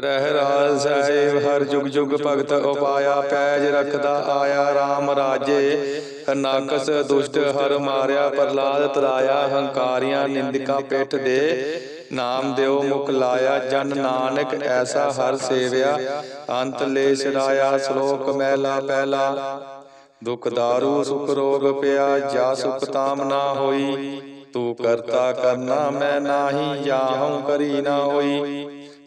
ਰਹਿ ਰਾਜ ਸਾਹਿਬ, ਹਰ ਜੁਗ ਜੁਗ ਭਗਤ ਉਪਾਇਆ, ਪੈਜ ਰਖਦਾ ਆਇਆ RAM ਰਾਜੇ। ਹਨਾਕਸ ਦੁਸ਼ਟ, ਹਰ ਮਾਰਿਆ ਪ੍ਰਲਾਦ ਤਰਾਇਆ, ਹੰਕਾਰੀਆਂ ਨਿੰਦਕਾਂ ਪਿੱਠ ਦੇ। ਨਾਮ ਦਿਓ ਮੁਖ ਲਾਇਆ, ਜਨ ਨਾਨਕ ਐਸਾ ਹਰ ਸੇਵਿਆ। ਅੰਤ ਲੈ ਛੜਾਇਆ ਸ਼ਲੋਕ ਮਹਿਲਾ ਪਹਿਲਾ। ਦੁਖ ਦਾਰੂ, ਸੁਖ ਰੋਗ ਪਿਆ, ਜਾ ਸੁਖ ਤਾਮ ਨਾ ਹੋਈ। ਤੂੰ ਕਰਤਾ ਕਰਨਾ ਮੈਂ ਨਾਹੀ ਜਾਹਉ ਕਰੀ ਨਾ ਹੋਈ।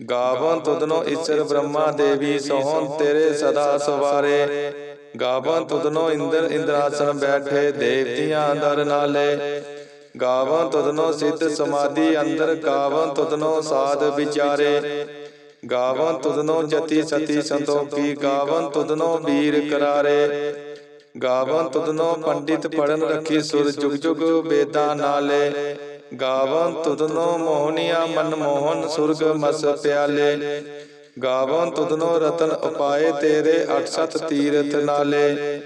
ਗਾਵਨ ਤੁਧਨੋ ਈਸ਼ਰ ਬ੍ਰਹਮਾ ਦੇਵੀ ਸੋਹਣ ਤੇਰੇ ਸਦਾ ਸਵਾਰੇ। ਗਾਵਨ ਤੁਧਨੋ ਇੰਦਰ ਇੰਦਰਾਸਨ ਬੈਠੇ ਦੇਵਤੀਆਂ ਦਰ ਨਾਲੇ। ਗਾਵਨ ਤੁਧਨੋ ਸਿੱਧ ਸਮਾਧੀ ਅੰਦਰ ਗਾਵਨ ਤੁਧਨੋ ਸਾਧ ਵਿਚਾਰੇ। ਗਾਵਨ ਤੁਧਨੋ ਜਤੀ ਸਤੀ ਸੰਤੋਖੀ ਗਾਵਨ ਤੁਧਨੋ ਵੀਰ ਕਰਾਰੇ। ਗਾਵਨ ਤੁਧਨੋ ਪੰਡਿਤ ਪੜਨ ਰੱਖੀ ਸੁਰ ਜੁਗ ਜੁਗ ਵੇਦਾਂ ਨਾਲੇ। ਗਾਵਨ ਤੁਧਨੋ ਮੋਹਨੀਆ ਮਨ ਮੋਹਨ ਸੁਰਗ ਮਸ ਪਿਆਲੇ। ਗਾਵਨ ਤੁਧਨੋ ਰਤਨ ਉਪਾਏ ਤੇਰੇ 87 ਤੀਰਥ ਨਾਲੇ।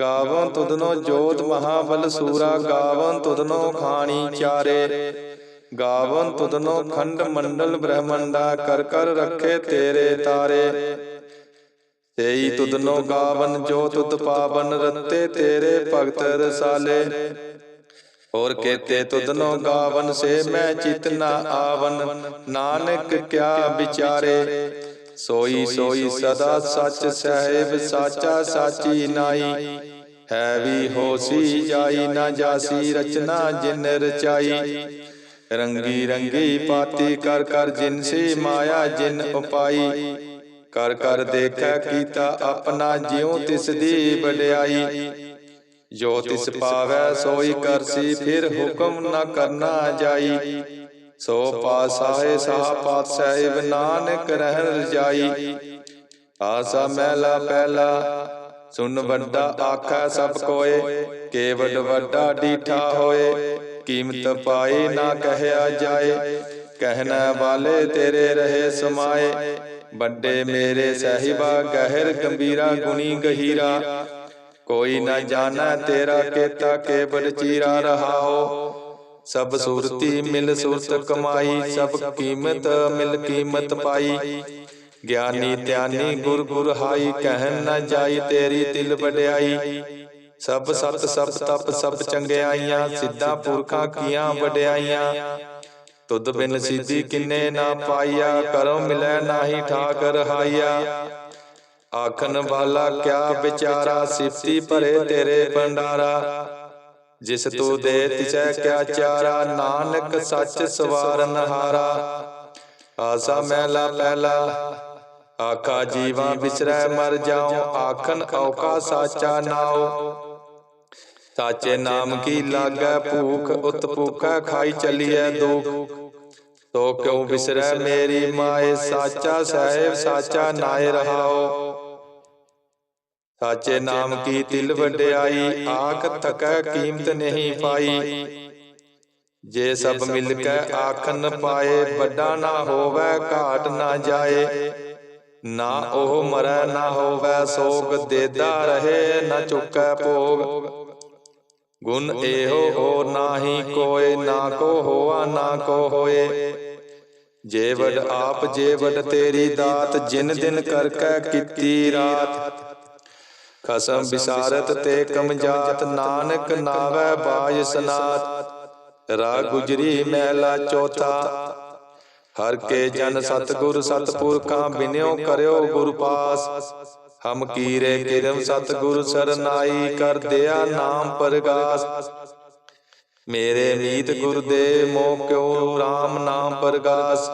ਗਾਵਨ ਤੁਧਨੋ ਜੋਤ ਮਹਾਬਲ ਸੂਰਾ, ਗਾਵਨ ਤੁਧਨੋ ਖਾਣੀ ਚਾਰੇ। ਗਾਵਨ ਤੁਧਨੋ ਖੰਡ ਮੰਡਲ ਬ੍ਰਹਮੰਡਾ, ਕਰ ਕਰ ਰੱਖੇ ਤੇਰੇ ਤਾਰੇ। ਤੇਈ ਤੁਧਨੋ ਗਾਵਨ ਜੋ ਤੁਧ ਪਾਵਨ ਰਤੇ ਤੇਰੇ ਭਗਤ ਰਸਾਲੇ। ਹੋਰ ਕੇਤੇ ਤੁਧਨੋ ਗਾਵਨ ਸੇ ਮੈਂ ਚਿਤ ਨਾ ਆਵਨ। ਨਾਨਕ ਕਿਆ ਵਿਚਾਰੇ? ਸੋਈ ਸੋਈ ਸਦਾ ਸੱਚ ਸਹਿਬ ਸਾਚਾ ਸਾਚੀ ਨਾਈ। ਹੈ ਵੀ ਹੋਸੀ ਜਾਈ ਨਾ ਜਾਸੀ ਰਚਨਾ ਜਿਨ ਰਚਾਈ। ਰੰਗੀ ਰੰਗੀ ਪਾਤੀ ਕਰ ਕਰ ਜਿਨ ਸੀ ਮਾਇਆ ਜਿਨ ਉਪਾਈ। ਕਰ ਕਰ ਦੇਖੈ ਕੀਤਾ ਆਪਣਾ ਜਿਉ ਤਿਸ ਦੀ ਵਡਿਆਈ। ਜੋ ਤਿਸ ਪਾਵੈ ਸੋਈ ਕਰਸੀ ਫਿਰ ਹੁਕਮ ਨਾ ਕਰਨਾ ਜਾਈ। ਸੋ ਪਾਸਾਏ ਸਾਹ ਪਾਤ ਸਾਹਿਬ ਨਾਨਕ ਰਹਿ ਰਜਾਈ ਆਸਾ ਮਹਿਲਾ ਪਹਿਲਾ ਸੁਨ ਵੱਡਾ ਆਖਾ ਸਭ ਕੋਏ ਕੇਵਡ ਵੱਡਾ ਡੀਠਾ ਹੋਏ। ਕੀਮਤ ਪਾਈ ਨਾ ਕਹਿਆ ਜਾਏ। ਕਹਿਣਾ ਵਾਲੇ ਤੇਰੇ ਰਹੇ ਸਮਾਏ। ਵੱਡੇ ਮੇਰੇ ਸਹਿਬਾ ਗਹਿਰ ਗੰਭੀਰਾ ਗੁਣੀ ਗਹੀਰਾ। ਕੋਈ ਨਾ ਜਾਣਾ ਤੇਰਾ ਕੇਤਾ ਕੇਵਡ ਚੀਰਾ ਰਹਾਓ। ਸਭ ਸੂਰਤੀ ਮਿਲ ਸੂਰਤ ਕਮਾਈ ਸਭ ਕੀਮਤ ਮਿਲ ਕੀਮਤ ਪਾਈ। ਗਿਆਨੀ ਧਿਆਨੀ ਗੁਰ ਗੁਰ ਹਾਈ ਕਹਿਨ ਨਾ ਜਾਈ ਤੇਰੀ ਤਿਲ ਵਡਿਆਈ। ਸਭ ਸਤ ਸਭ ਤਪ ਸਭ ਚੰਗਿਆਈਆਂ ਸਿੱਧਾ ਪੁਰਖਾਂ ਕੀਆਂ ਵਡਿਆਈਆਂ। ਤੁਧ ਬਿਨ ਸਿੱਧੀ ਕਿੰਨੇ ਨਾ ਪਾਈਆ ਕਰੋ ਮਿਲੈ ਨਾਹੀ ਠਾਕ ਰਹਾਈਆ ਆਖਣ ਵਾਲਾ ਕਿਆ ਵਿਚਾਰਾ ਸਿਫਤੀ ਭਰੇ ਤੇਰੇ ਭੰਡਾਰਾ। ਜਿਸ ਤੂੰ ਦੇ ਤਿਸੈ ਕਿਆ ਚਾਰਾ ਨਾਨਕ ਸੱਚ ਸਵਾਰਨ ਹਾਰਾ। ਆਸਾ ਮਹਿਲਾ ਪਹਿਲਾ ਆਖਾ ਜੀਵਾਂ ਵਿਸਰੈ ਮਰ ਜਾਉ। ਆਖਨ ਔਕਾ ਸਾਚਾ ਨਾਉ। ਸਾਚੇ ਨਾਮ ਕੀ ਲਾਗੈ ਭੂਖ ਉਤ ਭੂਖਾ ਖਾਈ ਚਲੀਐ ਦੁਖ। ਤੋ ਕਿਉ ਵਿਸਰੈ ਮੇਰੀ ਮਾਏ, ਸਾਚਾ ਸਾਹਿਬ, ਸਾਚਾ ਨਾਏ ਰਹਾਓ। ਸਾਚੇ ਨਾਮ ਕੀ ਤਿਲ ਵਡਿਆਈ, ਆਖ ਥਕੈ ਕੀਮਤ ਨਹੀਂ ਪਾਈ। ਜੇ ਸਭ ਮਿਲ ਕੇ ਆਖਨ ਪਾਏ, ਵੱਡਾ ਨਾ ਹੋਵੇ, ਘਾਟ ਨਾ ਜਾਏ। ਨਾ ਉਹ ਮਰੈ, ਨਾ ਹੋਵੇ, ਸੋਗ ਦੇਦਾ ਰਹੇ, ਨਾ ਚੁੱਕੈ ਭੋਗ। ਗੁਣ ਇਹੋ ਹੋ ਨਾਹੀ ਕੋਏ, ਨਾ ਕੋ ਹੋਆ, ਨਾ ਕੋ ਹੋਏ। ਜੇ ਵਡ ਆਪ ਜੇ ਵਡ ਤੇਰੀ ਦਾਤ ਜਿਨ ਦਿਨ ਕਰ ਕੈ ਕੀਤੀ ਰਾਤ। ਖਸਮ ਵਿਸਾਰਤ ਤੇ ਕਮ ਜਾਤ ਨਾਨਕ ਨਾਵੈ ਬਾਜ ਸਨਾਤ। ਰਾ ਗੁਜਰੀ ਮਹਿਲਾ ਚੌਥਾ। ਹਰ ਕੇ ਜਨ ਸਤਗੁਰ ਸਤਪੁਰਖਾਂ ਬਿਨਿਓ ਕਰਿਓ ਗੁਰ ਪਾਸ। ਹਮ ਕੀਰੇ ਕਿਰਮ ਸਤਿਗੁਰ ਸਰਨਾਈ ਕਰ ਦਿਆ ਨਾਮ ਪਰਗਾਸ। ਮੇਰੇ ਮੀਤ ਗੁਰ ਦੇ ਮੋ ਕਿਉ RAM ਨਾਮ ਪਰਗਾਸ।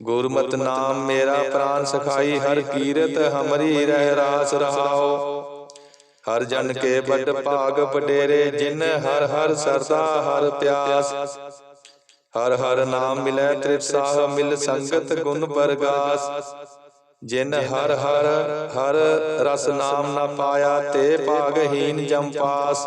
ਗੁਰਮਤ ਨਾਮ ਮੇਰਾ ਪ੍ਰਾਨ ਸਖਾਈ, ਹਰ ਕੀਰਤ ਹਮਰੀ ਰਹਿ ਰਾਸ ਰਹਾਓ ਹਰ ਜਨ ਕੇ ਵੱਡ ਭਾਗ ਪਟੇਰੇ ਜਿਨ ਹਰ ਹਰ ਸਰਦਾ ਹਰ ਪਿਆਸ। ਹਰ ਹਰ ਨਾਮ ਮਿਲੈ ਤ੍ਰਿਪਸਾਹ ਮਿਲ ਸੰਗਤ ਗੁਣ ਪਰਗਾਸ ਜਿਨ ਹਰ ਹਰ ਹਰ ਰਸ ਨਾਮ ਨਾ ਪਾਇਆ, ਤੇ ਭਾਗਹੀਨ ਜਮ ਪਾਸ।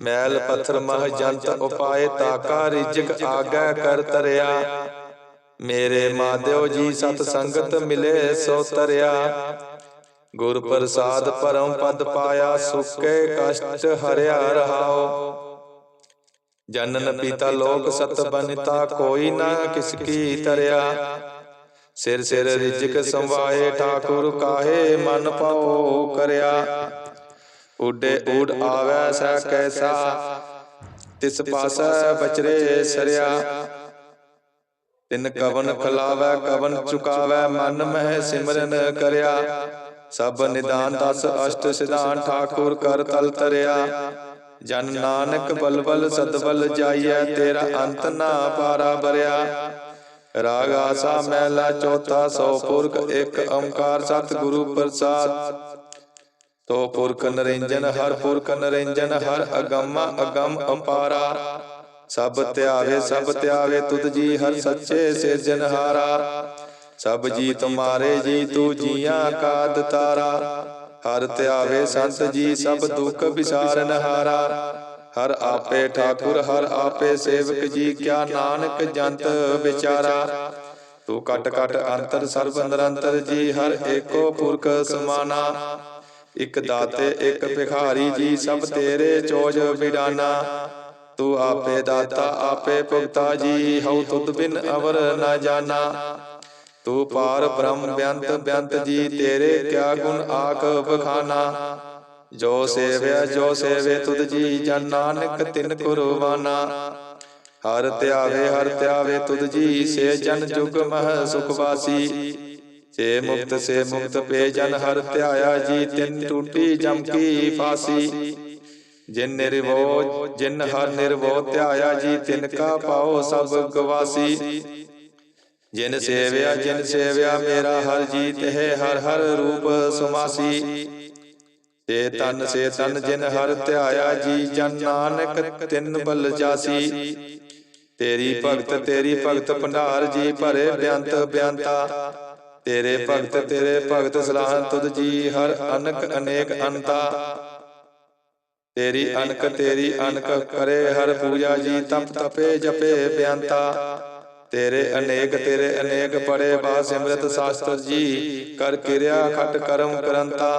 ਮੈਲ ਪੱਥਰ ਮਹ ਜੰਤ ਉਪਾਏ ਤਾਕਾ ਰਿਜਕ ਆਗੈ ਕਰ ਤਰਿਆ। ਮੇਰੇ ਮਾਧਿਓ ਜੀ ਸਤ ਸੰਗਤ ਮਿਲੇ ਸੋ ਤਰਿਆ। ਗੁਰ ਪ੍ਰਸਾਦ ਪਰਮ ਪਦ ਪਾਇਆ ਸੁਕੇ ਕਸ਼ਟ ਹਰਿਆ ਰਹਾਓ। ਜਨਨ ਪੀਤਾ ਲੋਕ ਸਤ ਬਨਿਤਾ ਕੋਈ ਨਾ ਕਿਸ ਕੀ ਤਰਿਆ। ਸਿਰ ਸਿਰ ਰਿਜਕ ਸੰਵਾਏ ਠਾਕੁਰ ਕਾਹੇ ਮਨ ਪਾਉ ਕਰਿਆ। ਉਡੇ ਊੜ ਆਵੈ ਸੈ ਕੈਸਾ, ਤਿਸ ਪਾਸੈ ਬਚਰੇ ਸਰਿਆ। ਤਿਨ ਕਵਨ ਖਲਾਵੈ, ਕਵਨ ਚੁਕਾਵੈ, ਮਨ ਮਹਿ ਸਿਮਰਨ ਕਰਿਆ। ਸਭ ਨਿਦਾਨ ਦਸ ਅਸ਼ਟ ਸਿਧਾਨ ਠਾਕੁਰ ਕਰ ਤਲ ਤਰਿਆ। ਜਨ ਨਾਨਕ ਬਲਬਲ ਸਤਬਲ ਜਾਈਐ, ਤੇਰਾ ਅੰਤ ਨਾ ਪਾਰਾ ਬਰਿਆ। ਰਾਗ ਆਸਾ ਮਹਿਲਾ ਚੌਥਾ, ਸੋ ਪੁਰਖ ਇੱਕ ਓੰਕਾਰ ਸਤਿਗੁਰੂ ਪ੍ਰਸਾਦ। ਤੋ ਪੁਰਖ ਨਰਿੰਜਨ ਹਰ ਪੁਰਖ ਨਰਿੰਜਨ ਹਰ ਅਗੰਮ ਅਗੰਮ ਅਪਾਰਾ। ਸਭ ਧਿਆਵੇ ਸਭ ਧਿਆਵੇ ਤੁਧ ਜੀ, ਹਰ ਸੱਚੇ ਸਿਰਜਨਹਾਰਾ ਸਭ ਜੀ ਤੁਮਾਰੇ ਜੀ, ਤੂ ਜੀਆਂ ਕਾ ਦਤਾਰਾ। ਹਰ ਧਿਆਵੇ ਸੰਤ ਜੀ, ਸਭ ਦੁੱਖ ਵਿਸਾਰਨ ਹਾਰਾ। ਹਰ ਆਪੇ ਠਾਕੁਰ, ਹਰ ਆਪੇ ਸੇਵਕ ਜੀ, ਕਿਆ ਨਾਨਕ ਜੰਤ ਵਿਚਾਰਾ। ਤੂੰ ਕਟ ਕਟ ਅੰਤਰ ਸਰਬ ਨਿਰੰਤਰ ਜੀ, ਹਰ ਏਕੋ ਪੁਰਖ ਸਮਾਨਾ। ਇਕ ਦਾਤੇ ਇਕ ਭਿਖਾਰੀ ਜੀ ਸਭ ਤੇਰੇ ਚੋਜ ਬਿਡਾਨਾ। ਤੂੰ ਆਪੇ ਦਾਤਾ ਆਪੇ ਭੁਗਤਾ ਜੀ। ਹਉ ਤੁਧ ਬਿਨ ਅਵਰ ਨਾ ਜਾਣਾ। ਤੂੰ ਪਾਰ ਬ੍ਰਹਮ ਬਿਆੰਤ ਬਿਆੰਤ ਜੀ ਤੇਰੇ ਕਿਆ ਗੁਣ ਆਖ ਬਖਾਨਾ ਜੋ ਸੇਵਿਆ ਜੋ ਸੇਵੇ ਤੁਧ ਜੀ ਜਨ ਨਾਨਕ ਤਿਨ ਕੁਰਬਾਨਾ। ਹਰ ਧਿਆਵੇ ਹਰ ਧਿਆਵੇ ਤੁਧ ਜੀ ਸੇ ਜਨ ਜੁਗ ਮਹ ਸੁਖ ਵਾਸੀ ਤੇ ਮੁਕਤ ਸੇ ਮੁਕਤ ਪੇ ਜਨ ਹਰ ਧਿਆਇਆ ਜੀ, ਤਿਨ ਟੂਟੀ ਜਮ ਕੀ ਫਾਸੀ। ਜਿਨ ਨਿਰਵੋ ਜਿਨ ਹਰ ਨਿਰਵੋ ਧਿਆਇਆ ਜੀ, ਤਿਨ ਕਾ ਪਾਓ ਸਭ ਗਵਾਸੀ। ਜਿਨ ਸੇਵਿਆ ਜਿਨ ਸੇਵਿਆ, ਮੇਰਾ ਹਰ ਜੀ ਤਹਿ ਹਰ ਹਰ ਰੂਪ ਸੁਮਾਸੀ। ਤੇ ਤਨ ਸੇ ਤਨ ਜਿਨ ਹਰ ਧਿਆਇਆ ਜੀ, ਜਨ ਨਾਨਕ ਤਿਨ ਬਲ ਜਾਸੀ। ਤੇਰੀ ਭਗਤ ਤੇਰੀ ਭਗਤ ਭੰਡਾਰ ਜੀ, ਭਰੇ ਬਿਆੰਤ ਬਿਆੰਤਾ। ਤੇਰੇ ਭਗਤ ਤੇਰੇ ਭਗਤ ਸਲਾਹ ਤੁਧ ਜੀ ਹਰ ਅਨਕ ਅਨੇਕ ਅੰਤਾ। ਤੇਰੀ ਅਨਕ ਤੇਰੀ ਅਨਕ ਕਰੇ ਹਰ ਪੂਜਾ ਜੀ ਤਪ ਤਪੇ ਜਪੇ ਬਿਆੰਤਾ। ਤੇਰੇ ਅਨੇਕ ਤੇਰੇ ਅਨੇਕ ਪੜੇ ਬਾ ਸਿਮਰਤ ਸ਼ਾਸਤਰ ਜੀ ਕਰ ਕਿਰਿਆ ਖਟ ਕਰਮ ਕਰੰਤਾ।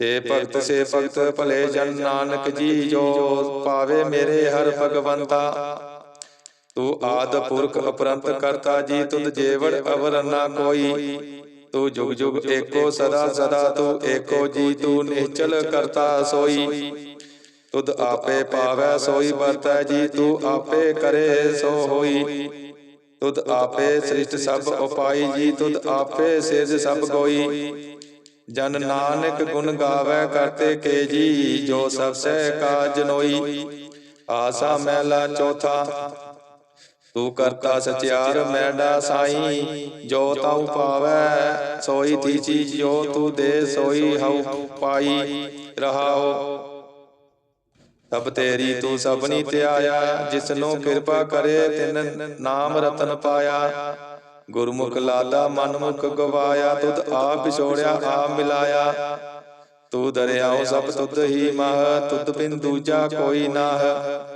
ਸੇ ਭਗਤ ਸੇ ਭਗਤ ਭਲੇ ਜਨ ਨਾਨਕ ਜੀ ਜੋ ਪਾਵੇ ਮੇਰੇ ਹਰ ਭਗਵੰਤਾ। ਤੂੰ ਆਦ ਪੁਰਖ ਅਪਰੰਤ ਕਰਤਾ ਜੀ ਤੁਧ ਜੇਵੜ ਅਵਰ ਨਾ ਕੋਈ। ਤੂੰ ਜੁਗ ਜੁਗ ਏਕੋ ਸਦਾ ਸਦਾ ਤੂੰ ਏਕੋ ਜੀ ਤੂੰ ਨਿਹਚਲ ਕਰਤਾ ਸੋਈ। ਤੁਧ ਆਪੇ ਪਾਵੈ ਸੋਈ ਵਰਤੈ ਜੀ ਤੂੰ ਆਪੇ ਕਰੇ ਸੋ ਹੋਈ ਤੁਧ ਆਪੇ ਸ੍ਰਿਸ਼ਟ ਸਭ ਉਪਾਈ ਜੀ ਤੁਧ ਆਪੇ ਸਿਰਜ ਸਭ ਗੋਈ। ਜਨ ਨਾਨਕ ਗੁਣ ਗਾਵੇ ਕਰਤੇ ਕੇ ਜੀ ਜੋ ਸਭ ਸਹਿ ਕਾ ਜਨੋਈ ਆਸਾ ਮਹਿਲਾ ਚੌਥਾ। ਤੂੰ ਕਰਤਾ ਸਚਿਆਰ ਮੈਡਾ ਸਾਈ, ਜੋ ਤਾਉ ਪਾਵੈ, ਸੋਈ ਤੀ ਚੀਜ ਜੋ ਤੂੰ ਦੇ, ਸੋਈ ਹਉ ਪਾਈ ਰਹਾਓ। ਤਬ ਤੇਰੀ ਤੂੰ ਸਭਨੀ ਧਿਆਇਆ, ਜਿਸਨੂੰ ਕਿਰਪਾ ਕਰੇ ਤਿਨ ਨਾਮ ਰਤਨ ਪਾਇਆ। ਗੁਰਮੁਖ ਲਾਦਾ ਮਨਮੁਖ ਗਵਾਇਆ, ਤੁਧ ਆਪ ਵਿਛੋੜਿਆ, ਆਪ ਮਿਲਾਇਆ। ਤੂੰ ਦਰਿਆਉ ਸਭ ਤੁਧ ਹੀ ਮਹ, ਤੁਧ ਬਿਨ ਦੂਜਾ ਕੋਈ ਨਾਹ।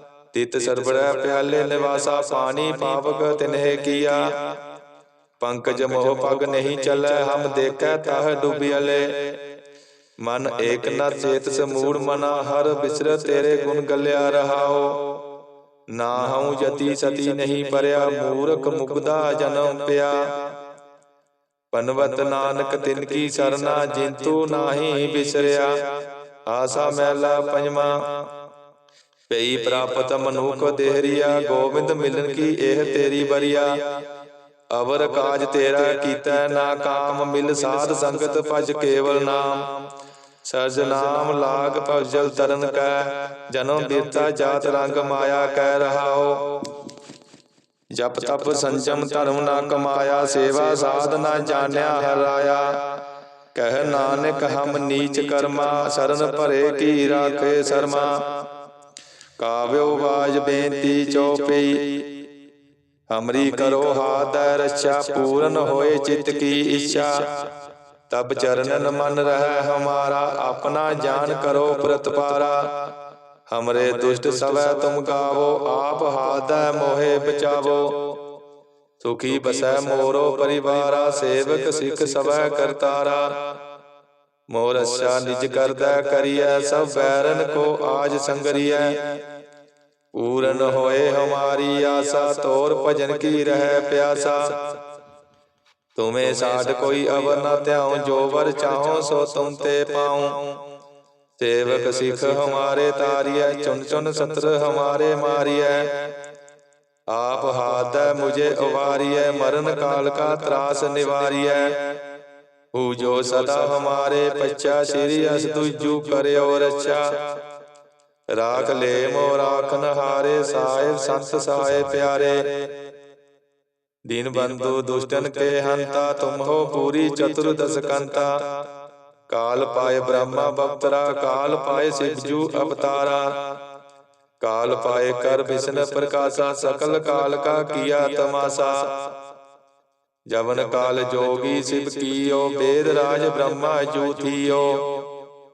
ਤਿਤ ਸਰਬੜੈ ਪਿਆਲੇ ਨਿਵਾਸਾ ਪਾਣੀ ਪਾਵਕ ਤਿਨਹਿ ਕੀਆ। ਪੰਕਜ ਮੋਹ ਪਗ ਨਹੀਂ ਚੱਲੈ ਹਮ ਦੇਖੈ ਤਹ ਡੁੱਬਿਆਲੇ ਮਨ ਏਕ ਨ ਚੇਤ ਸਮੂੜ ਮਨਾ ਹਰ ਬਿਸਰ ਤੇਰੇ ਗੁਣ ਗੱਲਿਆ ਰਹਾਓ। ਨਾ ਹਉ ਜਤੀ ਸਤੀ ਨਹੀਂ ਪਰਿਆ ਮੂਰਖ ਮੁਗਦਾ ਜਨਮ ਪਿਆ। ਪਨਵਤ ਨਾਨਕ ਤਿਨ ਕੀ ਸਰਨਾ ਜਿੰਤੂ ਨਾਹੀ ਬਿਸਰਿਆ। ਆਸਾ ਮਹਿਲਾ ਪੰਜਵਾ। ਪਈ ਪ੍ਰਾਪਤ ਮਨੁਖ ਦੇਹਰੀਆ ਗੋਬਿੰਦ ਮਿਲਨ ਕੀ ਇਹ ਤੇਰੀ ਬਰੀਆ ਅਵਰ ਕਾਜ ਤੇਰਾ ਕੀਤਾ ਨਾ ਕਾਮ ਮਿਲ ਸਾਧ ਸੰਗਤ ਭਜ ਕੇਵਲ ਨਾਮ। ਸਰਜ ਨਾਮ ਲਾਗ ਭਜਲ ਤਰਨ ਕੈ। ਜਨਮ ਬਿਰਤਾ ਜਾਤ ਰੰਗ ਮਾਇਆ ਕਹਿ ਰਹਾਓ। ਜਪ ਤਪ ਸੰਜਮ ਧਰਮ ਨਾ ਕਮਾਇਆ ਸੇਵਾ ਸਾਧ ਨਾ ਜਾਣਿਆ ਹਰਾਇਆ। ਕਹਿ ਨਾਨਕ ਹਮ ਨੀਚ ਕਰਮਾ ਸਰਨ ਭਰੇ ਕੀ ਰਾਖੇ ਸਰਮਾ। ਕਾਵਿਓ ਬਾਜ ਬੇਨਤੀ ਚਉਪਈ ਹਮਰੀ ਕਰੋ ਹਾਦੈ ਰੱਛਾ ਪੂਰਨ ਹੋਏ ਚਿਤ ਕੀ ਇੱਛਾ। ਤਬ ਚਰਨਨ ਮਨ ਰਹਿ ਹਮਾਰਾ, ਆਪਣਾ ਜਾਨ ਕਰੋ ਪ੍ਰਤਪਾਰਾ ਹਮਰੇ ਦੁਸ਼ਟ ਸਵੈ ਤੁਮ ਗਾਵੋ, ਆਪ ਹਾਦੈ ਮੋਹਿ ਬਚਾਵੋ। ਸੁਖੀ ਬਸੈ ਮੋਰੋ ਪਰਿਵਾਰਾ, ਸੇਵਕ ਸਿੱਖ ਸਵੈ ਕਰਤਾਰਾ। ਮੋਰ ਅੱਛਾ ਨਿਜ ਕਰਦਾ ਕਰੀਐ, ਸਭ ਬੈਰਨ ਕੋ ਆਜ ਸੰਗਰੀਐ। ਪੂਰਨ ਹੋਏ ਹਮਾਰੀ ਆਸਾ, ਤੋਰ ਭਜਨ ਕੀ ਰਹਿ ਪਿਆਸਾ। ਤੁਮੇ ਸਾਡ ਕੋਈ ਅਵਰ ਨਾ ਧਿਆਉ, ਜੋ ਵਰ ਚਾਹੋ ਸੋ ਤੁਮ ਤੇ ਪਾਉ। ਸੇਵਕ ਸਿੱਖ ਹਮਾਰੇ ਤਾਰੀਐ ਚੁਨ ਚੁਨ ਸਤਰ ਹਮਾਰੇ ਮਾਰੀਐ। ਆਪ ਹਾਦੈ ਮੁਝੇ ਉਵਾਰੀਐ ਮਰਨ ਕਾਲ ਕਾ ਤਰਾਸ ਨਿਵਾਰੀਐ। ਹੂ ਜੋ ਸਦਾ ਹਮਾਰੇ ਪੱਚਾ ਸ੍ਰੀ ਅਸ ਤੁਜੂ ਕਰਿਓ ਰੱਛਾ। ਰਾਖ ਲੈ ਮੋ ਰਾਖਨ ਹਾਰੇ ਸਾਹਿਬ ਸੰਤ ਸਾਏ ਪਿਆਰੇ ਦੀਨ ਬੰਧੂ ਦੁਸ਼ਟਨ ਕੇ ਹੰਤਾ ਤੁਮ ਹੋ ਪੂਰੀ ਚਤੁਰਦਸ ਕੰਤਾ ਕਾਲ ਪਾਏ ਬ੍ਰਹਮਾ ਬਪਤਰਾ ਕਾਲ ਪਾਏ ਸਿਵਜੂ ਅਵਤਾਰਾ ਕਾਲ ਪਾਏ ਕਰ ਵਿਸ਼ਨ ਪ੍ਰਕਾਸ਼ਾ ਸਕਲ ਕਾਲ ਕਾ ਕੀਆ ਤਮਾਸਾ ਜਵਨ ਕਾਲ ਜੋਗੀ ਸਿਵ ਕੀਓ ਬੇਦ ਰਾਜ ਬ੍ਰਹਮਾ ਜੂਥੀਓ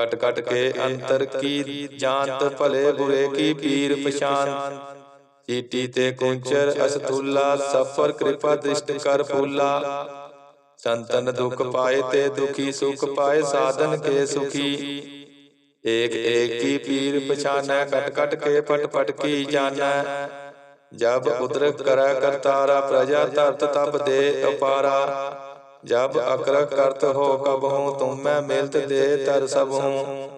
ਕਟ ਕਟ ਕੇ ਅੰਤਰ ਕੀ ਜਾਂਤ ਭਲੇ ਬੁਰੇ ਕੀ ਪੀਰ ਪਛਾਨ ਚੀਟੀ ਤੇ ਕੁੰਚਰ ਅਸਤੁਲਾ ਸਫਰ ਕਿਰਪਾ ਦ੍ਰਿਸ਼ਟ ਕਰ ਫੂਲਾ ਸੰਤਨ ਦੁਖ ਪਾਏ ਤੇ ਦੁਖੀ ਸੁਖ ਪਾਏ ਸਾਧਨ ਕੇ ਸੁਖੀ ਏਕ ਏਕ ਕੀ ਪੀਰ ਪਛਾਨੈ ਕਟ ਕਟ ਕੇ ਪਟ ਪਟ ਕੀ ਜਾਣੈ ਜਬ ਉਦਰਕ ਕਰੈ ਕਰਤਾਰਾ ਪ੍ਰਜਾ ਧਰਤ ਤਬ ਦੇ ਅਪਾਰਾ ਜਬ ਅਕਰ ਕਰਤ ਹੋ ਕਬ ਹੂੰ ਤੁਮ ਮੈਂ ਮਿਲਤ ਦੇ ਤਰ ਸਭ। ਹੂੰ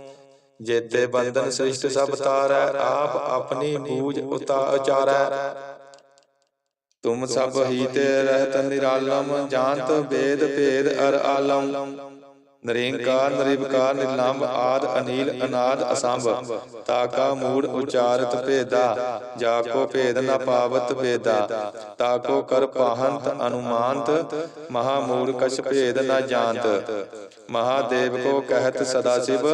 ਜੇਤੇ ਬੰਧਨ ਸ੍ਰਿਸ਼ਟ ਸਭ ਤਾਰੈ, ਆਪ ਆਪਣੀ ਬੂਝ ਉਤਾ ਉਚਾਰੈ। ਤੁਮ ਸਭ ਹੀ ਤੇ ਰਹਿਤ ਨਿਰਾਲਮ, ਜਾਣਤ ਵੇਦ ਭੇਦ ਅਰ ਆਲਮ। ਨਰੇਂਕਾਰ, ਨਰਿਵਕਾਰ ਨਿਰਲੰਭ ਆਦ, ਅਨੀਲ, ਅਨਾਦ, ਅਸੰਭ। ਤਾਕਾ, ਮੂੜ, ਉਚਾਰਤ, ਭੇਦਾ। ਜਾ ਕੋ ਭੇਦ, ਨ ਪਾਵਤ, ਵੇਦਾ। ਤਾਕੋ, ਕਰ ਪਾਹੰਤ ਅਨੁਮਾਨਤ। ਮਹਾ, ਮੂੜ, ਕਛ, ਭੇਦ, ਨ ਜਾਣਤ। ਮਹਾਦੇਵ ਕੋ ਕਹਿਤ, ਸਦਾ ਸਿਵ।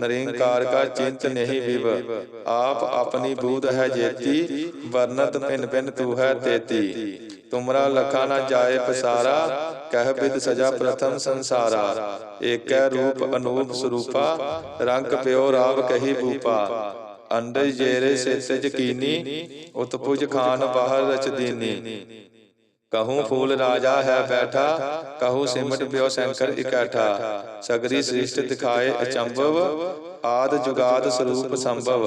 ਨਰਿੰਕਾਰ ਕਾ ਚਿੰਤ ਨਹੀਂ ਵਿਵ। ਆਪ ਆਪਣੀ ਬੂਧ ਹੈ ਜੇਤੀ। ਵਰਨਤ ਪਿਨ ਪਿਨ ਤੂ ਹੈ ਤੇਤੀ। ਤੁਮਰਾ ਲਖਾ ਨਾ ਜਾਏ ਪਸਾਰਾ, ਕਹਿ ਬਿਦ ਸਜਾ ਪ੍ਰਥਮ ਸੰਸਾਰਾ। ਏਕੈ ਰੂਪ ਅਨੂਪ ਸਰੂਪਾ, ਰੰਗ ਪਿਓ ਰਾਵ ਕਹੀ ਭੂਪਾ। ਅੰਡੇ ਜੇਰੇ ਸੇਤਜ ਕੀਨੀ ਉਤਪੁਜ ਖਾਨ ਬਾਹਰ ਰਚਦੀਨੀ ਕਹੂੰ ਫੂਲ ਰਾਜਾ ਹੈ ਬੈਠਾ, ਕਹੂੰ ਸਿਮਟ ਪਿਓ ਸ਼ੰਕਰ ਇਕੱਠਾ। ਸਗਰੀ ਸ੍ਰਿਸ਼ਟ ਦਿਖਾਏ ਅਚੰਭਵ ਆਦ ਜੁਗਾਦ ਸਰੂਪ ਸੰਭਵ।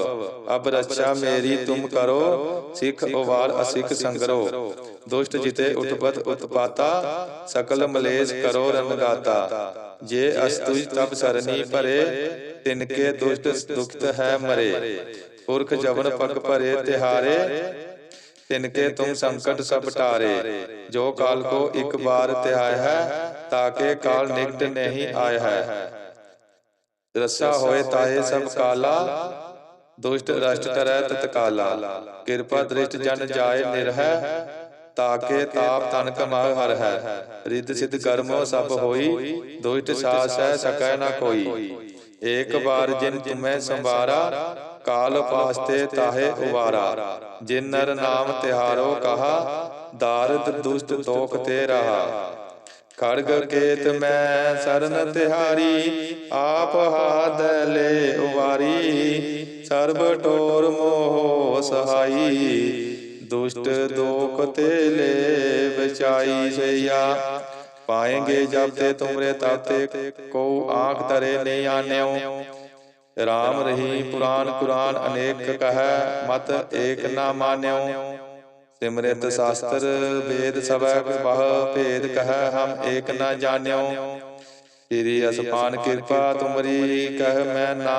ਅਬ ਰੱਛਾ ਮੇਰੀ ਤੁਮ ਕਰੋ, ਸਿੱਖ ਉਵਾਰ ਅਸਿੱਖ ਸੰਗਰੋ। ਦੁਸ਼ਟ ਜਿਤੇ ਉਤਪਤ ਉਤਪਾਤਾ, ਸਕਲ ਮਲੇਸ਼ ਕਰੋ ਰਨਗਾਤਾ ਜੇ ਅਸਤੁਜ ਤਬ ਸਰਨੀ ਭਰੇ ਤਿਨਕੇ ਦੁਸ਼ਟ ਦੁਖਤ ਹੈ ਮਰੇ। ਪੁਰਖ ਜਵਨ ਪਗ ਭਰੇ ਤਿਹਾਰੇ ਤਿਨਕੇ ਤੁਮ ਸੰਕਟ ਸਭ ਟਾਰੇ। ਜੋ ਕਾਲ ਕੋ ਇੱਕ ਬਾਰ ਧਿਆਇ ਹੈ ਤਾਕੇ ਕਾਲ ਨਿਕਟ ਨਹੀਂ ਆਇਆ ਹੈ। ਰਸਾ ਹੋਏ ਤਾਏ ਸਭ ਕਾਲਾ, ਦੁਸ਼ਟ ਰਸ਼ਟ ਕਰੈ ਤਤਕਾਲਾ ਕਿਰਪਾ ਦ੍ਰਿਸ਼ਟ ਜਨ ਜਾਏ ਨਿਰਹਿ, ਤਾਕੇ ਤਾਪ ਤਨ ਕਮਾਇ ਹਰ ਹੈ ਰਿੱਧ ਸਿਧ ਕਰਮੋ ਸਭ ਹੋਈ, ਦੁਸ਼ਟ ਸਾਸ ਹੈ ਸਕੈ ਨਾ ਕੋਈ। ਏਕ ਵਾਰ ਜਿਨ ਤੁਮੈ ਸੰਵਾਰਾ, ਕਾਲ ਪਾਸਤੇ ਤਾਹੇ ਉਵਾਰਾ। ਜਿਨ ਨਰ ਨਾਮ ਤਿਹਾਰੋ ਕਹਾ, ਦਾਰਦ ਦੁਸ਼ਟ ਤੋਖ ਤੇ ਰਹਾ। ਖੜਗ ਕੇਤ ਮੈਂ ਸਰਨ ਤਿਹਾਰੀ ਆਪ ਹਾਦ ਲੈ ਉਵਾਰੀ। ਸਰਬ ਟੋਰ ਮੋਹ ਸਹਾਈ। ਦੁਸ਼ਟ ਦੋਖ ਤੇ ਲੈ ਬਚਾਈ ਸਈਆ। ਪਾਏਂਗੇ ਜਬ ਤੇ ਤੁਮਰੇ ਤਾਤੇ ਕੋ ਆਂਖ ਤਰੇ ਨਹੀਂ ਆਨਿਓ। ਰਾਮ ਰਹੀ ਪੁਰਾਨ ਕੁਰਾਨ ਅਨੇਕ ਕਹੈ ਮਤ ਏਕ ਨਾ ਮਾਨਿਓ। ਸਿਮਰਿਤ ਸ਼ਾਸਤਰ ਵੇਦ ਸਭੈ ਬਹੁ ਭੇਦ ਕਹੈ ਹਮ ਏਕ ਨਾ ਜਾਣਿਓ ਤੇਰੀ ਅਸਪਾਨ ਕਿਰਪਾ ਤੁਮਰੀ ਕਹਿ ਮੈਂ ਨਾ।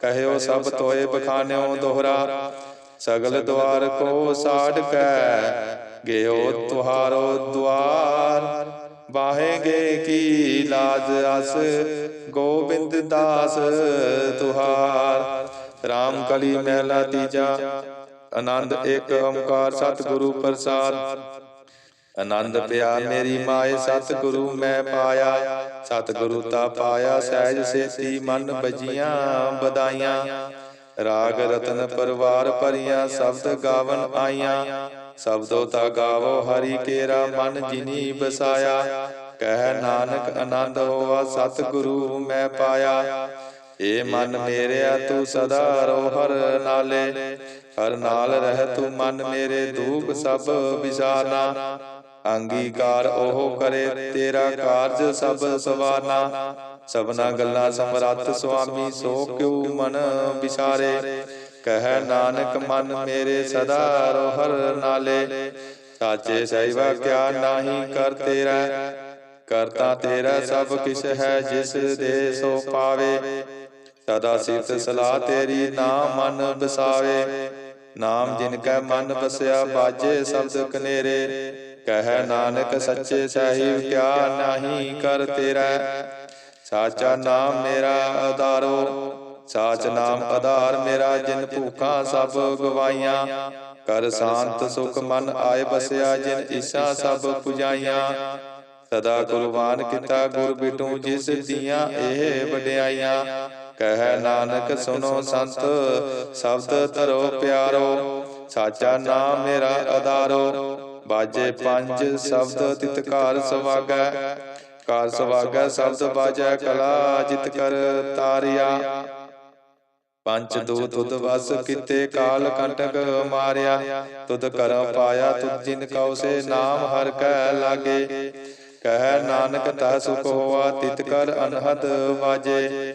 ਕਹਿਓ ਸਭ ਤੋਏ ਬਖਾਨਿਓ ਦੋਹਰਾ। ਸਗਲ ਦਵਾਰ ਕੋ ਸਾੜ ਕੈ ਗਿਓ ਤੁਹਾਰੋ ਦਵਾਰ। ਬਾਹੇਗੇ ਕੀ ਲਾਜ ਅਸ, ਗੋਬਿੰਦ ਦਾਸ ਤੁਹਾਰ। RAM ਕਲੀ ਮਹਿਲਾ ਤੀਜਾ ਆਨੰਦ ਇੱਕ ਓੰਕਾਰ ਸਤਿਗੁਰੂ ਪ੍ਰਸਾਦ। ਆਨੰਦ ਪਿਆ ਮੇਰੀ ਮਾਏ ਸਤਿਗੁਰੂ ਮੈਂ ਪਾਇਆ। ਸਤਿਗੁਰੂ ਤਾ ਪਾਇਆ ਸਹਿਜ ਸੇਤੀ ਮਨ ਬਜੀਆਂ ਬਦਾਈਆਂ ਰਾਗ ਰਤਨ ਪਰਵਾਰ ਭਰੀਆਂ ਸ਼ਬਦ ਗਾਵਨ ਆਈਆਂ। ਸ਼ਬਦੋ ਤਾ ਗਾਵੋ ਹਰੀ ਕੇਰਾ ਮਨ ਜਿਨੀ ਬਸਾਇਆ। ਕਹਿ ਨਾਨਕ ਆਨੰਦ ਹੋਆ ਸਤਿਗੁਰੂ ਮੈਂ ਪਾਇਆ। ਏ ਮਨ ਮੇਰਿਆ ਤੂੰ ਸਦਾ ਰੋ ਹਰ ਨਾਲੇ। ਹਰ ਨਾਲ ਰਹਿ ਤੂੰ ਮਨ ਮੇਰੇ ਦੂਖ ਸਭ ਵਿਸਾਰਨਾ ਅੰਗੀਕਾਰ ਉਹ ਕਰੇ ਤੇਰਾ ਕਾਰਜ ਸਭ ਸਵਾਰਨਾ ਸਭਨਾ ਗੱਲਾਂ ਸਮਰੱਥ ਸੁਆਮੀ ਸੋ ਕਿਉ ਮਨ ਵਿਚਾਰੇ ਕਹਿ ਨਾਨਕ ਮਨ ਮੇਰੇ ਸਦਾ ਰੋ ਹਰ ਨਾਲੇ। ਸਾਚੇ ਸਹਿਵਾ ਕਿਆ ਨਾਹੀ ਕਰ ਤੇਰਾ। ਕਰਤਾ ਤੇਰਾ ਸਭ ਕਿਛ ਹੈ ਜਿਸ ਦੇ ਸੋ ਪਾਵੇ। ਸਦਾ ਸਿਫਤ ਸਲਾਹ ਤੇਰੀ ਨਾਮ ਮਨ ਬਸਾਵੇ ਨਾਮ ਜਿਨ ਕੈ ਮਨ ਬਸਿਆ ਬਾਜੇ ਸ਼ਬਦ ਕਨੇਰੇ। ਕਹਿ ਨਾਨਕ ਸੱਚੇ ਸਾਹਿਬ ਕਿਆ ਨਾਹੀ ਕਰ ਤੇਰਾ। ਸਾਚਾ ਨਾਮ ਮੇਰਾ ਆਧਾਰੋ। ਸਾਚ ਨਾਮ ਆਧਾਰ ਮੇਰਾ ਜਿਨ ਭੂਖਾਂ ਸਭ ਗਵਾਈਆਂ। ਕਰ ਸ਼ਾਂਤ ਸੁਖ ਮਨ ਆਏ ਬਸਿਆ ਜਿਨ ਈਸ਼ਾ ਸਭ ਪੁਜਾਈਆਂ। ਸਦਾ ਕੁਰਬਾਨ ਕੀਤਾ ਗੁਰ ਬਿਟੂ ਜਿਸ ਦੀਆਂ ਇਹ ਵਡਿਆਈਆਂ। ਕਹਿ ਨਾਨਕ ਸੁਨੋ ਸੰਤ, ਸ਼ਬਦ ਧਰੋ ਪਿਆਰੋ, ਸਾਚਾ ਨਾਮ ਮੇਰਾ ਆਧਾਰੋ ਬਾਜੇ ਪੰਜ ਸ਼ਬਦ ਤਿਤਕਾਰ ਸਵਾਗੈ ਕਾਰ ਸਵਾਗੈ ਸ਼ਬਦ ਬਾਜੈ ਕਲਾ ਜਿਤ ਕਰ ਤਾਰਿਆ। ਪੰਜ ਦੂ ਤੁਧ ਵਸ ਕਿਤੇ ਕਾਲ ਕੰਟਕ ਮਾਰਿਆ, ਤੁਧ ਕਰਮ ਪਾਇਆ ਤੁਧ ਜਿਨ ਕਉ ਸੇ ਨਾਮ ਹਰ ਕੈ ਲਾਗੇ। ਕਹਿ ਨਾਨਕ ਤਾ ਸੁਖ ਹੋਆ ਤਿਤ ਕਰ ਅਨਹਦ ਵਾਜੇ।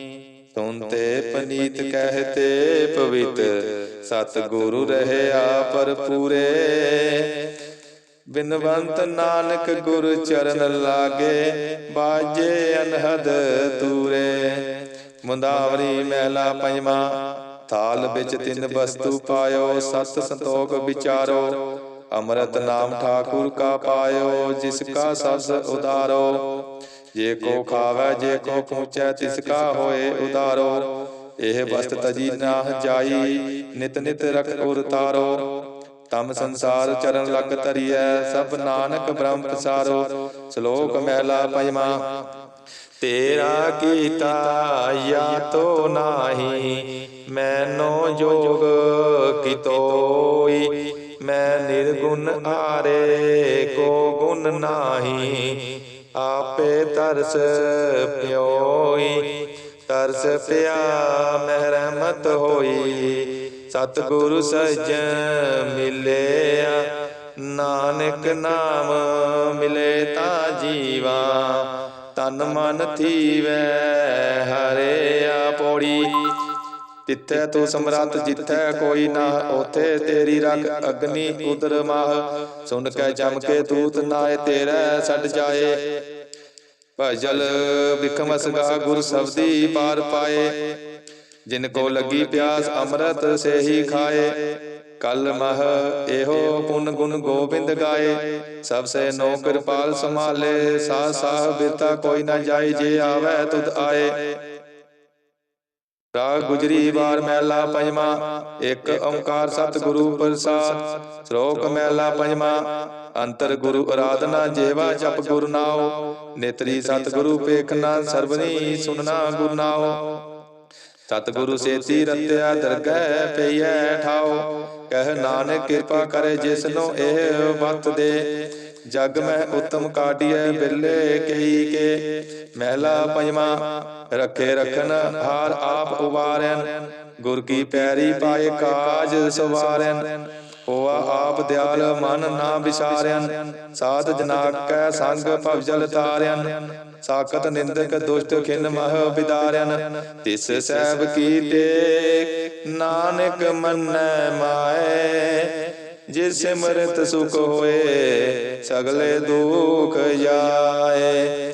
ਤੁੰਤੇ ਪਨੀਤ ਕਹਤੇ ਪਵਿੱਤ, ਸਤ ਗੁਰੂ ਰਹਿਆ ਪਰ ਬਿਨਵੰਤ ਨਾਨਕ ਗੁਰ ਚਰਨ ਲਾਗੇ, ਬਾਜੇ ਅਨਹਦ ਤੂਰੇ ਮੁੰਦਾਵਰੀ ਮਹਿਲਾ ਪੰਜਵਾ, ਥਾਲ ਵਿੱਚ ਤਿੰਨ ਵਸਤੂ ਪਾਇਓ, ਸਤ ਸੰਤੋਖ ਵਿਚਾਰੋ। ਅੰਮ੍ਰਿਤ ਨਾਮ ਠਾਕੁਰ ਕਾ ਪਾਇਓ, ਜਿਸ ਕਾ ਸਸ ਉਦਾਰੋ ਜੇ ਕੋ ਖਾਵੇ ਜੇ ਕੋ ਪਹੁੰਚੈ ਤਿਸ ਕਾ ਹੋਏ ਉਦਾਰੋ ਇਹ ਵਸਤ ਤਜੀ ਨਾ ਜਾਈ ਨਿਤ ਨਿਤ ਰਖ ਉਰ ਤਾਰੋ। ਤਮ ਸੰਸਾਰ ਚਰਨ ਲਗ ਤਰੀਐ ਸਭ ਨਾਨਕ ਬ੍ਰਹਮ ਪਸਾਰੋ। ਸ਼ਲੋਕ ਮਹਿਲਾ ਪੰਜਵਾ ਤੇਰਾ ਕੀਤਾ ਯਾ ਤੋ ਨਾਹੀ ਮੈਨੋ ਜੋਗ ਕਿਤੋਈ। ਮੈਂ ਨਿਰਗੁਣ ਆਰੇ ਕੋ ਗੁਣ ਨਾਹੀ, ਆਪੇ ਤਰਸ ਪਿਓਈ। ਤਰਸ ਪਿਆ ਮਹਿ ਰਹਿਮਤ ਹੋਈ। ਸਤਿਗੁਰੂ ਸਜਣ ਮਿਲਿਆ, ਨਾਨਕ ਨਾਮ ਮਿਲੇ ਤਾਂ ਜੀਵਾ। ਤਨ ਮਨ ਥੀਵੈ ਹਰੇ ਆ ਪੌੜੀ। ਤਿੱਥੈ ਤੂੰ ਸਮਰੱਥ, ਜਿੱਥੈ ਕੋਈ ਨਾ, ਉਥੇ ਤੇਰੀ ਰਖ ਅਗਨੀ ਉਦਰ ਮਾਹ। ਸੁਣ ਕੇ ਜਮ ਕੇ ਤੂਤ ਨਾਏ, ਤੇਰਾ ਛੱਡ ਜਾਏ। ਭਜਲ ਬਿਕਮ ਗੁਰ ਸਬਦੀ ਪਾਰ ਪਾਏ। ਜਿਨ ਕੋ ਲੱਗੀ ਪਿਆਸ, ਅੰਮ੍ਰਿਤ ਸੇਹੀ ਖਾਏ। ਕਲ ਮਹ ਇਹੋ ਪੁਨ ਗੁਣ ਗੋਬਿੰਦ ਗਾਏ। ਸਭ ਸੇ ਨੋ ਕਿਰਪਾਲ ਸੰਭਾਲੇ ਸਾਹ ਸਾਹ ਬਿਰਤਾ ਕੋਈ ਨਾ ਜਾਏ, ਜੇ ਆਵੇ ਤੁਧ ਆਏ। ਰਾਗ ਗੁਜਰੀ ਵਾਰ ਮਹਿਲਾ ਪੰਜਵਾ, ਇੱਕ ਓੰਕਾਰ ਸਤਿਗੁਰੂ ਪ੍ਰਸਾਦ, ਸ਼ਲੋਕ ਮਹਿਲਾ ਪੰਜਵਾ, ਅੰਤਰ ਗੁਰੂ ਅਰਾਧਨਾ ਜੇਵਾ ਜਪ ਗੁਰ ਨਾਉ, ਨੇਤਰੀ ਸਤਿਗੁਰੂ ਪੇਖਣਾ ਸਰਬਨੀ ਸੁਨਣਾ ਗੁਰ ਨਾਉ। ਸਤਿਗੁਰੂ ਸੇਤੀ ਰਤਿਆ ਦਰਗਹਿ ਪਈਐ ਠਾਉ, ਕਹਿ ਨਾਨਕ ਕਿਰਪਾ ਕਰੇ ਜਿਸਨੋ ਇਹ ਬਤ ਦੇ ਜਗ ਮੈਂ ਉਤਮ ਕਾਟਿਐ ਬਿਰਲੇ ਕਈ ਕੇ। ਮਹਿਲਾ ਪੰਜਵਾ, ਰੱਖੇ ਰਖਨ ਹਾਰ ਆਪ ਉਵਾਰੈਨ, ਗੁਰ ਕੀ ਪੈਰੀ ਪਾਏ ਕਾਜ ਸਵਾਰੈਨ। ਹੋਆ ਆਪ ਦਿਆਲ ਮਨ ਨਾ ਵਿਸਾਰਿਆਨ ਸਾਧ ਜਨਾ ਕੈ ਸੰਗ ਭਵ ਜਲ ਸਾਖਤ ਨਿੰਦਕ ਦੁਸ਼ਟ ਖਿਨ ਮਹ ਵਿਦਾਰਿਆਨ ਤਿਸ ਸਹਿਬ ਕੀਤੇ ਨਾਨਕ ਮੰਨੈ ਮਾਏ। ਜਿਸ ਸਿਮਰਤ ਸੁਖ ਹੋਏ, ਸਗਲੇ ਦੁਖ ਜਾਏ।